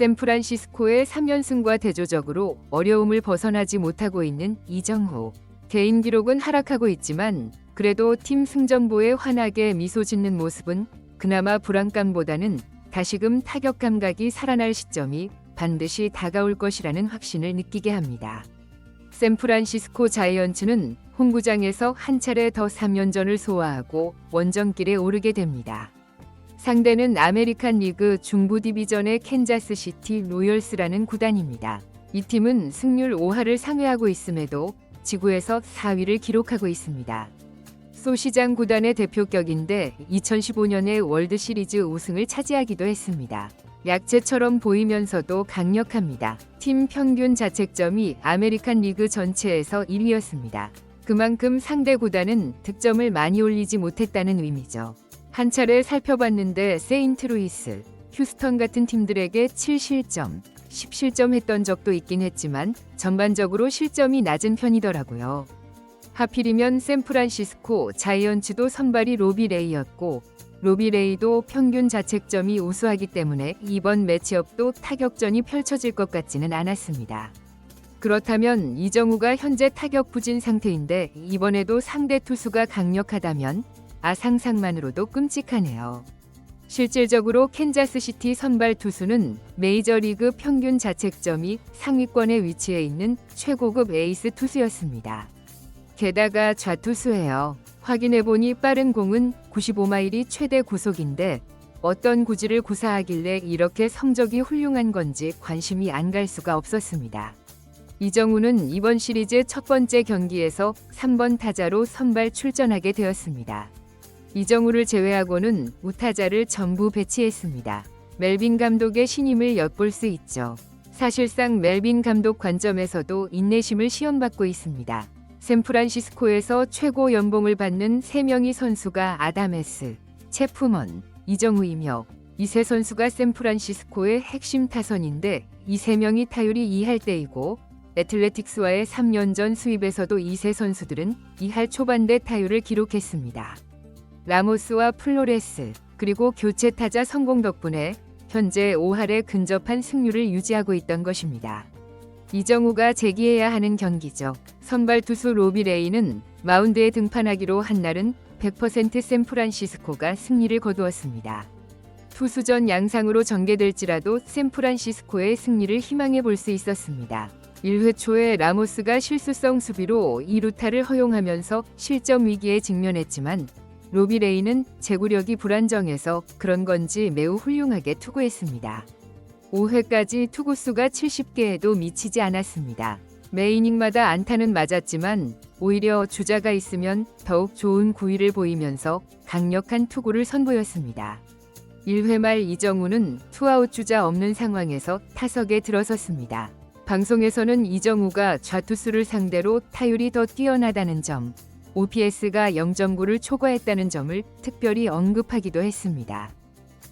샌프란시스코의 3연승과 대조적으로 어려움을 벗어나지 못하고 있는 이정후. 개인 기록은 하락하고 있지만 그래도 팀 승전보에 환하게 미소 짓는 모습은 그나마 불안감보다는 다시금 타격 감각이 살아날 시점이 반드시 다가올 것이라는 확신을 느끼게 합니다. 샌프란시스코 자이언츠는 홈구장에서 한 차례 더 3연전을 소화하고 원정길에 오르게 됩니다. 상대는 아메리칸 리그 중부 디비전의 캔자스 시티 로열스라는 구단입니다. 이 팀은 승률 5할을 상회하고 있음에도 지구에서 4위를 기록하고 있습니다. 소시장 구단의 대표격인데 2015년에 월드 시리즈 우승을 차지하기도 했습니다. 약체처럼 보이면서도 강력합니다. 팀 평균 자책점이 아메리칸 리그 전체에서 1위였습니다. 그만큼 상대 구단은 득점을 많이 올리지 못했다는 의미죠. 한 차례 살펴봤는데 세인트루이스, 휴스턴 같은 팀들에게 7실점, 10실점 했던 적도 있긴 했지만 전반적으로 실점이 낮은 편이더라고요. 하필이면 샌프란시스코 자이언츠도 선발이 로비 레이였고 로비 레이도 평균 자책점이 우수하기 때문에 이번 매치업도 타격전이 펼쳐질 것 같지는 않았습니다. 그렇다면 이정우가 현재 타격 부진 상태인데 이번에도 상대 투수가 강력하다면 아 상상만으로도 끔찍하네요. 실질적으로 캔자스시티 선발 투수는 메이저리그 평균 자책점이 상위권에 위치해 있는 최고급 에이스 투수였습니다. 게다가 좌투수예요. 확인해보니 빠른 공은 95마일이 최대 구속인데 어떤 구질을 구사하길래 이렇게 성적이 훌륭한 건지 관심이 안 갈 수가 없었습니다. 이정우는 이번 시리즈 첫 번째 경기에서 3번 타자로 선발 출전하게 되었습니다. 이정우를 제외하고는 우타자를 전부 배치했습니다. 멜빈 감독의 신임을 엿볼 수 있죠. 사실상 멜빈 감독 관점에서도 인내심을 시험받고 있습니다. 샌프란시스코에서 최고 연봉을 받는 3명의 선수가 아다메스, 체프먼, 이정우이며 이 세 선수가 샌프란시스코의 핵심 타선인데 이 세 명이 타율이 2할 때이고 애틀레틱스와의 3년 전 수입에서도 이 세 선수들은 2할 초반대 타율을 기록했습니다. 라모스와 플로레스 그리고 교체 타자 성공 덕분에 현재 5할에 근접한 승률을 유지하고 있던 것입니다. 이정우가 재기해야 하는 경기죠. 선발 투수 로비 레이는 마운드에 등판하기로 한 날은 100% 샌프란시스코가 승리를 거두었습니다. 투수전 양상으로 전개될지라도 샌프란시스코의 승리를 희망해 볼 수 있었습니다. 1회 초에 라모스가 실수성 수비로 2루타를 허용하면서 실점 위기에 직면했지만 로비레이는 제구력이 불안정해서 그런 건지 매우 훌륭하게 투구했습니다. 5회까지 투구수가 70개에도 미치지 않았습니다. 매 이닝마다 안타는 맞았지만 오히려 주자가 있으면 더욱 좋은 구위를 보이면서 강력한 투구를 선보였습니다. 1회 말 이정우는 투아웃 주자 없는 상황에서 타석에 들어섰습니다. 방송에서는 이정우가 좌투수를 상대로 타율이 더 뛰어나다는 점, OPS가 0.9를 초과했다는 점을 특별히 언급하기도 했습니다.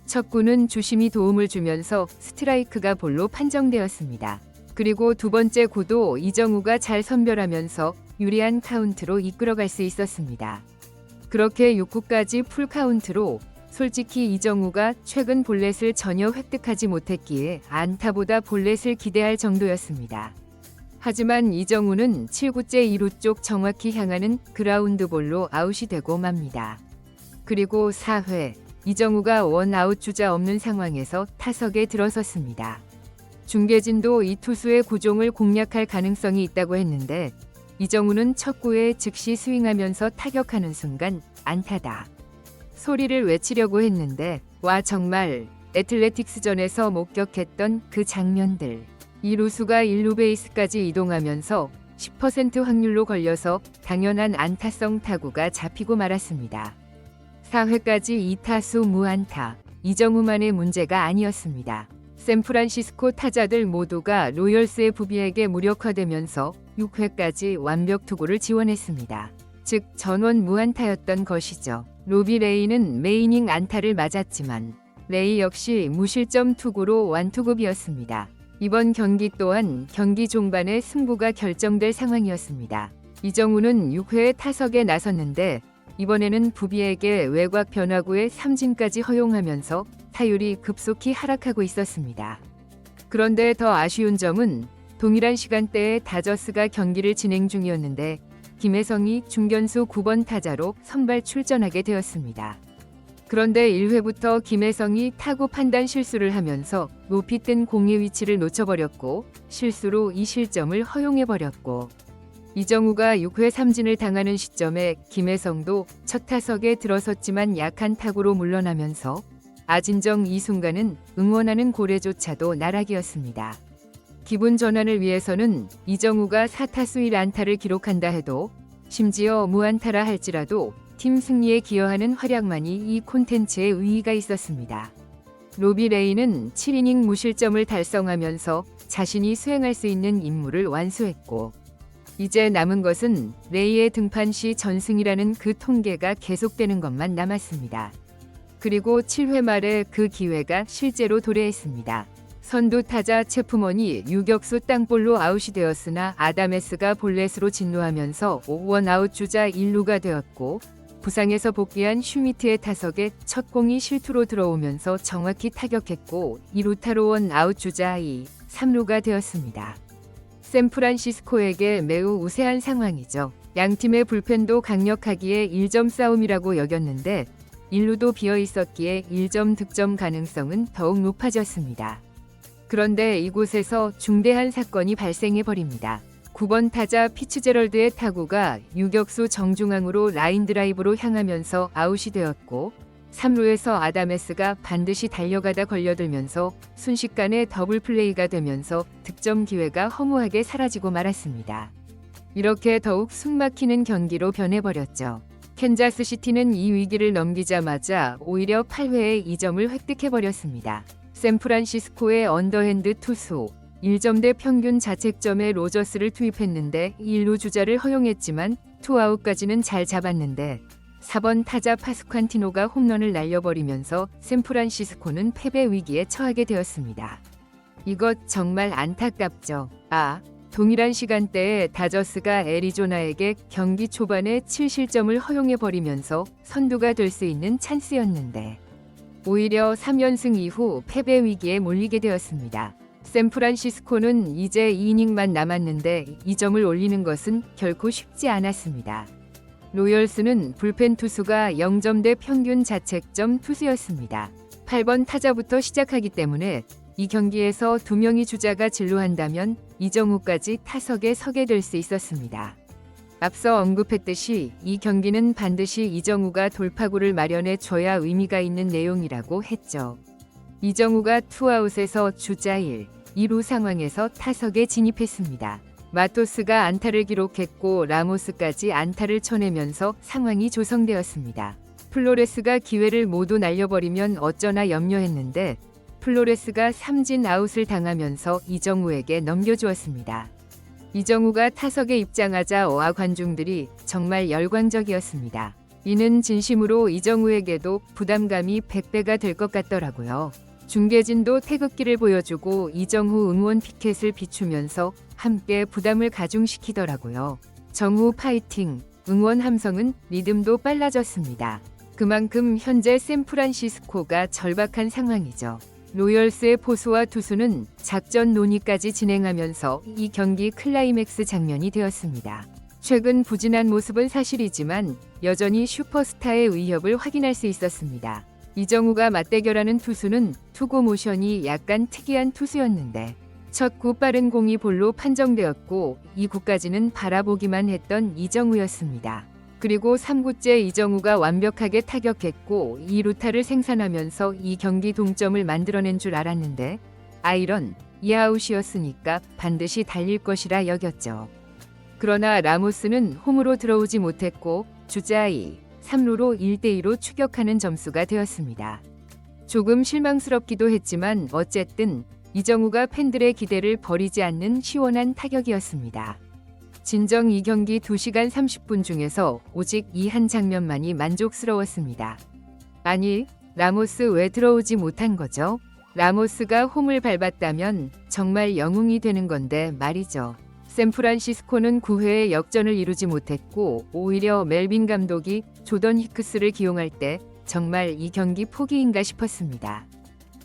첫 구는 주심이 도움을 주면서 스트라이크가 볼로 판정되었습니다. 그리고 두 번째 구도 이정우가 잘 선별하면서 유리한 카운트로 이끌어갈 수 있었습니다. 그렇게 6구까지 풀 카운트로 솔직히 이정우가 최근 볼넷을 전혀 획득하지 못했기에 안타보다 볼넷을 기대할 정도였습니다. 하지만 이정우는 7구째 2루 쪽 정확히 향하는 그라운드 볼로 아웃이 되고 맙니다. 그리고 4회 이정우가 원아웃 주자 없는 상황에서 타석에 들어섰습니다. 중계진도 이 투수의 구종을 공략할 가능성이 있다고 했는데 이정우는 첫 구에 즉시 스윙하면서 타격하는 순간 안타다. 소리를 외치려고 했는데 와 정말 애틀레틱스전에서 목격했던 그 장면들. 이 루수가 1루 베이스까지 이동하면서 10% 확률로 걸려서 당연한 안타성 타구가 잡히고 말았습니다. 4회까지 2타수 무안타. 이정우만의 문제가 아니었습니다. 샌프란시스코 타자들 모두가 로열스의 부비에게 무력화되면서 6회까지 완벽 투구를 지원했습니다. 즉 전원 무안타였던 것이죠. 로비 레이는 메이닝 안타를 맞았지만 레이 역시 무실점 투구로 완투급이었습니다. 이번 경기 또한 경기 종반에 승부가 결정될 상황이었습니다. 이정우는 6회에 타석에 나섰는데 이번에는 부비에게 외곽 변화구에 삼진까지 허용하면서 타율이 급속히 하락하고 있었습니다. 그런데 더 아쉬운 점은 동일한 시간대에 다저스가 경기를 진행 중이었는데 김혜성이 중견수 9번 타자로 선발 출전하게 되었습니다. 그런데 1회부터 김혜성이 타구 판단 실수를 하면서 높이 뜬 공의 위치를 놓쳐버렸고 실수로 이 실점을 허용해버렸고 이정우가 6회 삼진을 당하는 시점에 김혜성도 첫 타석에 들어섰지만 약한 타구로 물러나면서 아진정 이 순간은 응원하는 고래조차도 나락이었습니다. 기분 전환을 위해서는 이정우가 4타수 1안타를 기록한다 해도 심지어 무안타라 할지라도 팀 승리에 기여하는 활약만이 이 콘텐츠에 의의가 있었습니다. 로비 레이는 7이닝 무실점을 달성하면서 자신이 수행할 수 있는 임무를 완수했고 이제 남은 것은 레이의 등판 시 전승이라는 그 통계가 계속되는 것만 남았습니다. 그리고 7회 말에 그 기회가 실제로 도래했습니다. 선두 타자 체프먼이 유격수 땅볼로 아웃이 되었으나 아다메스가 볼넷으로 진루하면서 5원 아웃 주자 1루가 되었고 부상에서 복귀한 슈미트의 타석에 첫 공이 실투로 들어오면서 정확히 타격했고 2루타로 원 아웃 주자 2, 3루가 되었습니다. 샌프란시스코에게 매우 우세한 상황이죠. 양 팀의 불펜도 강력하기에 1점 싸움이라고 여겼는데 1루도 비어 있었기에 1점 득점 가능성은 더욱 높아졌습니다. 그런데 이곳에서 중대한 사건이 발생해 버립니다. 9번 타자 피츠제럴드의 타구가 유격수 정중앙으로 라인 드라이브로 향하면서 아웃이 되었고 3루에서 아다메스가 반드시 달려가다 걸려들면서 순식간에 더블 플레이가 되면서 득점 기회가 허무하게 사라지고 말았습니다. 이렇게 더욱 숨막히는 경기로 변해버렸죠. 캔자스 시티는 이 위기를 넘기자마자 오히려 8회에 2점을 획득해버렸습니다. 샌프란시스코의 언더핸드 투수 1점대 평균 자책점에 로저스를 투입했는데 1루 주자를 허용했지만 투아웃까지는 잘 잡았는데 4번 타자 파스칸티노가 홈런을 날려버리면서 샌프란시스코는 패배 위기에 처하게 되었습니다. 이것 정말 안타깝죠. 아, 동일한 시간대에 다저스가 애리조나에게 경기 초반에 7실점을 허용해버리면서 선두가 될 수 있는 찬스였는데 오히려 3연승 이후 패배 위기에 몰리게 되었습니다. 샌프란시스코는 이제 2이닝만 남았는데 2점을 올리는 것은 결코 쉽지 않았습니다. 로열스는 불펜 투수가 0점대 평균 자책점 투수였습니다. 8번 타자부터 시작하기 때문에 이 경기에서 두 명의 주자가 진루한다면 이정우까지 타석에 서게 될 수 있었습니다. 앞서 언급했듯이 이 경기는 반드시 이정우가 돌파구를 마련해 줘야 의미가 있는 내용이라고 했죠. 이정우가 투아웃에서 주자 1, 2루 상황에서 타석에 진입했습니다. 마토스가 안타를 기록했고 라모스까지 안타를 쳐내면서 상황이 조성되었습니다. 플로레스가 기회를 모두 날려버리면 어쩌나 염려했는데 플로레스가 삼진 아웃을 당하면서 이정우에게 넘겨주었습니다. 이정우가 타석에 입장하자 어아 관중들이 정말 열광적이었습니다. 이는 진심으로 이정우에게도 부담감이 100배가 될 것 같더라고요. 중계진도 태극기를 보여주고 이정후 응원 피켓을 비추면서 함께 부담을 가중시키더라고요. 정후 파이팅, 응원 함성은 리듬도 빨라졌습니다. 그만큼 현재 샌프란시스코가 절박한 상황이죠. 로열스의 포수와 투수는 작전 논의까지 진행하면서 이 경기 클라이맥스 장면이 되었습니다. 최근 부진한 모습은 사실이지만 여전히 슈퍼스타의 위협을 확인할 수 있었습니다. 이정우가 맞대결하는 투수는 투구 모션이 약간 특이한 투수였는데 첫 구 빠른 공이 볼로 판정되었고 2구까지는 바라보기만 했던 이정우였습니다. 그리고 3구째 이정우가 완벽하게 타격했고 2루타를 생산하면서 이 경기 동점을 만들어낸 줄 알았는데 아이런 이아웃이었으니까 반드시 달릴 것이라 여겼죠. 그러나 라모스는 홈으로 들어오지 못했고 주자이 3루로 1대2로 추격하는 점수가 되었습니다. 조금 실망스럽기도 했지만 어쨌든 이정우가 팬들의 기대를 버리지 않는 시원한 타격이었습니다. 진정 이 경기 2시간 30분 중에서 오직 이 한 장면만이 만족스러웠습니다. 아니, 라모스 왜 들어오지 못한 거죠? 라모스가 홈을 밟았다면 정말 영웅이 되는 건데 말이죠. 샌프란시스코는 9회에 역전을 이루지 못했고 오히려 멜빈 감독이 조던 히크스를 기용할 때 정말 이 경기 포기인가 싶었습니다.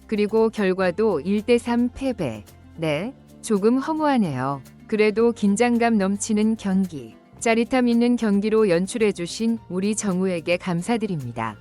그리고 결과도 1대3 패배. 네, 조금 허무하네요. 그래도 긴장감 넘치는 경기, 짜릿함 있는 경기로 연출해 주신 우리 정우에게 감사드립니다.